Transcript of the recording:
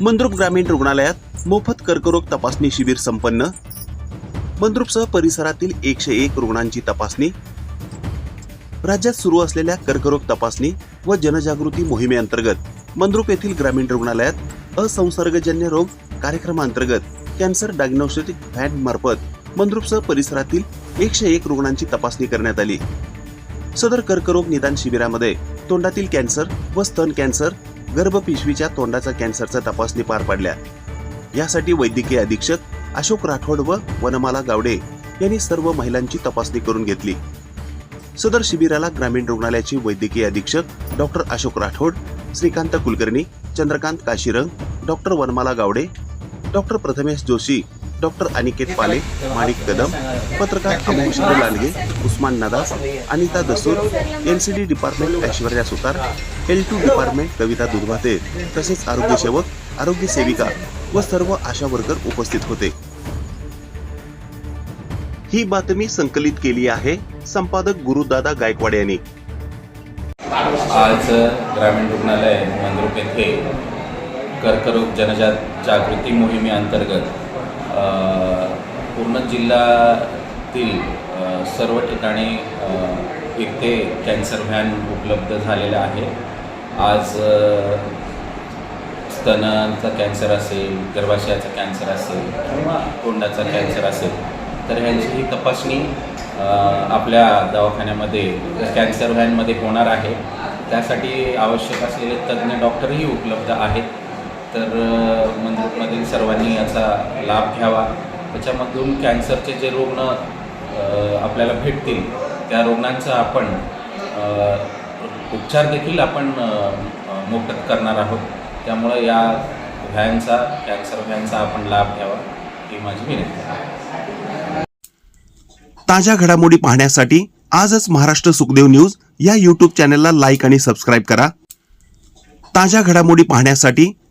मंद्रुप ग्रामीण रुग्णालयात मोफत कर्करोग तपासणी शिबिर संपन्न. मंद्रुपसह परिसरातील एकशे एक रुग्णांची तपासणी. राज्यात सुरू असलेल्या कर्करोग तपासणी व जनजागृती मोहिमेअंतर्गत मंद्रुप येथील ग्रामीण रुग्णालयात असंसर्गजन्य रोग कार्यक्रमांतर्गत कॅन्सर डायग्नोस्टिक व्हॅन मार्फत मंद्रुपसह परिसरातील एकशे एक रुग्णांची तपासणी करण्यात आली. सदर कर्करोग निदान शिबिरामध्ये तोंडातील कॅन्सर व स्तन कॅन्सर गर्भपिशवीच्या तोंडाचा कॅन्सरचा तपासणी पार पडल्या. यासाठी वैद्यकीय अधीक्षक अशोक राठोड व वनमाला गावडे यांनी सर्व महिलांची तपासणी करून घेतली. सदर शिबिराला ग्रामीण रुग्णालयाचे वैद्यकीय अधीक्षक doctor Ashok Rathod Shrikant Kulkarni Chandrakant Kashirang doctor Vanmala Gawade doctor Prathamesh Joshi doctor Aniket Pale Manik Kadam पत्रकार Amoshar Lalge Usman Nadas Anita Dasur NCD department Aishwarya Sutar L two department Kavita Dudhbhate तसेच आरोग्य सेवक आरोग्य सेविका व सर्व आशा worker उपस्थित होते. ही बातमी संकलित केली आहे संपादक गुरुदादा गायकवाड यांनी. आज ग्रामीण रुग्णालय मंद्रुप येथे कर्करोग जनजात जागृती मोहिमेअंतर्गत पूर्ण जिल्ह्यातील सर्व ठिकाणी एक ते कॅन्सर व्हॅन उपलब्ध झालेलं आहे. आज स्तनांचा कॅन्सर असेल गर्भाशयाचा कॅन्सर असेल किंवा तोंडाचा कॅन्सर असेल तर ह्यांची ही तपासणी आपल्या दवाखान्यामध्ये कॅन्सर व्हॅनमध्ये होणार आहे. त्यासाठी आवश्यक असलेले तज्ज्ञ डॉक्टरही उपलब्ध आहेत. तर मंदिरमधील सर्वांनी याचा लाभ घ्यावा. त्याच्यामधून कॅन्सरचे जे रुग्ण आपल्याला भेटतील त्या रुग्णांचा आपण उपचार देखील आपण मोफत करणार आहोत. त्यामुळं या व्हॅनचा कॅन्सर व्हॅनचा आपण लाभ घ्यावा ही माझी विनंती आहे. ताज्या घडामोडी पाहण्यासाठी आजच महाराष्ट्र सुखदेव न्यूज या यूट्यूब चॅनलला लाईक आणि सबस्क्राईब करा. ताज्या घडामोडी पाहण्यासाठी